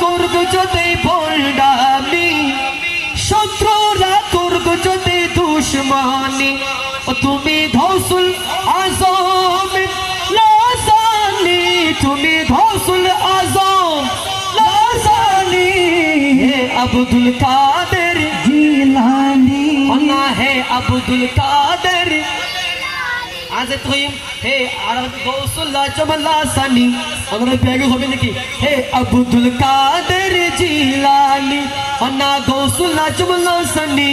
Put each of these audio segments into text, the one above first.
করব যদি ভণ্ডামি শত্রুরা করব যদি দুশ্মনী ও তুমি ধৌসুল আজম লাসানি তুমি ধৌসুল আজম লাসানি হে আব্দুল কাদের জিলানি। অন্না হে আব্দুল কাদের আজ তুই হে আর গৌসুল্লাহ জমলা সানি। আমাদের ব্যাগে হবে নাকি? হে আব্দুল কাদের জিলানি। অন্না গৌসুল্লাহ জমলা সানি।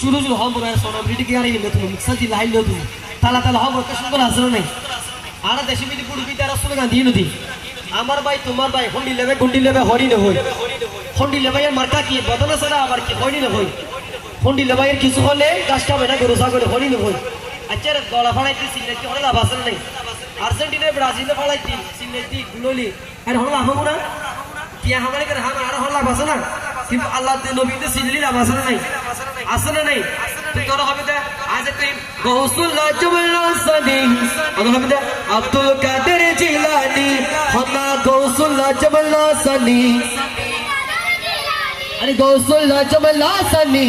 শুরু শুরু হম বলে সোনা বিটি কি আরে ইলে তুমি মিক্সার লাইল তুমি তালা তালা হম কে সুন্দর আসলো নাই। আর দেশে বিটি পুরো বিটা রাসুল গান্ধী নদী আমার ভাই, তোমার ভাই, হন্ডি লেবে, গুন্ডি লেবে হরি না হই। হন্ডি লেবে মার্কা কি? বদনা সারা আবার কি হরি না হই? হন্ডি লেবে এর কিছু হলে গাছটা বেটা গরু ছাগল হরি না হই আচ্ছা গলা ফাড়াইতে সিলেটি হলে লাভ আছে না নাই আর্জেন্টিনা ব্রাজিলে ফাড়াইতি সিলেটি গুলোলি আর হলো লাভ হব না টিয়া হামারে করে হাম আর হলো লাভ আছে না কিন্তু আল্লাহ নবীতে সিলেলি লাভ আছে না নাই আছে না নাই তোর হবে দে আজ তুই গৌসুল্লাহ জুমলা সাদি আর হবে দে আব্দুল কাদের জিলানি হনা গৌসুল্লাহ আরে জুমলা সানি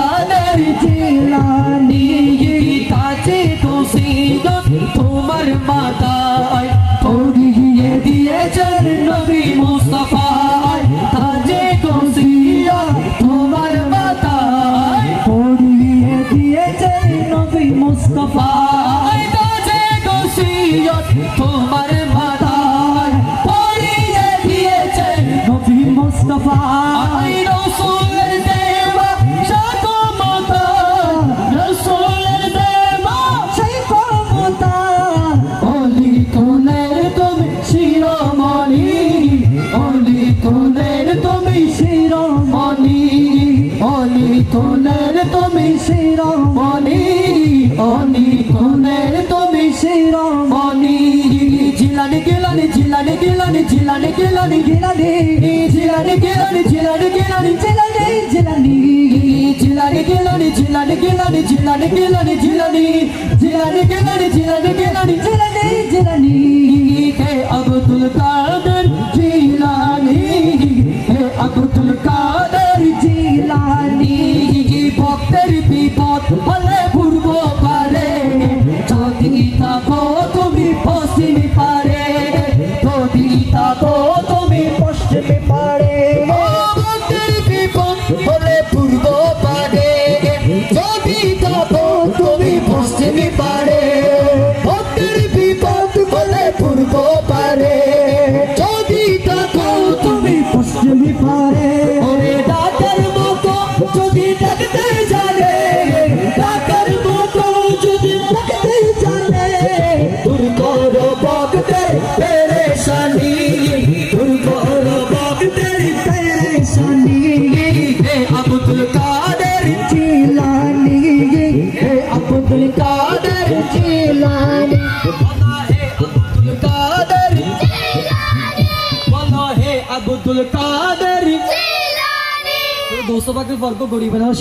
তোমার মাথায়। পড়িয়ে দিয়েছেন নবী মুস্তাফায়। কাজে কুসিয়া তোমার মাথায়। পড়িয়ে দিয়েছে নবী মুস্তফা আয় কাজে কুসিয়ত তোমার মাথায়। পড়িয়ে দিয়েছেন নবী মুস্তফা তুমি শিরোমণি অলি কোনের তুমি শিরোমণি জিলানি গিলানি জিলানি গিলানি জিলানি গিলানি জিলানি জিলানি গিলানি জিলানি গিলানি জিলানি জিলানি জিলানি গিলানি জিলানি গিলানি জিলানি গিলানি জিলানি জিলানি গিলানি জিলানি গিলানি জিলানি জিলানি বিপদ পূর্ব পারে। যদি থাকো তুমি পশ্চিম পারে। যদি থাকো তুমি পশ্চিমে বিপদ হলে পূর্ব পারে। যদি থাকো তুমি পশ্চিম পারে। ভক্তের হলে পূর্ব अब्दुल कादर दोस्तों बाकी फर्क को गोरी बना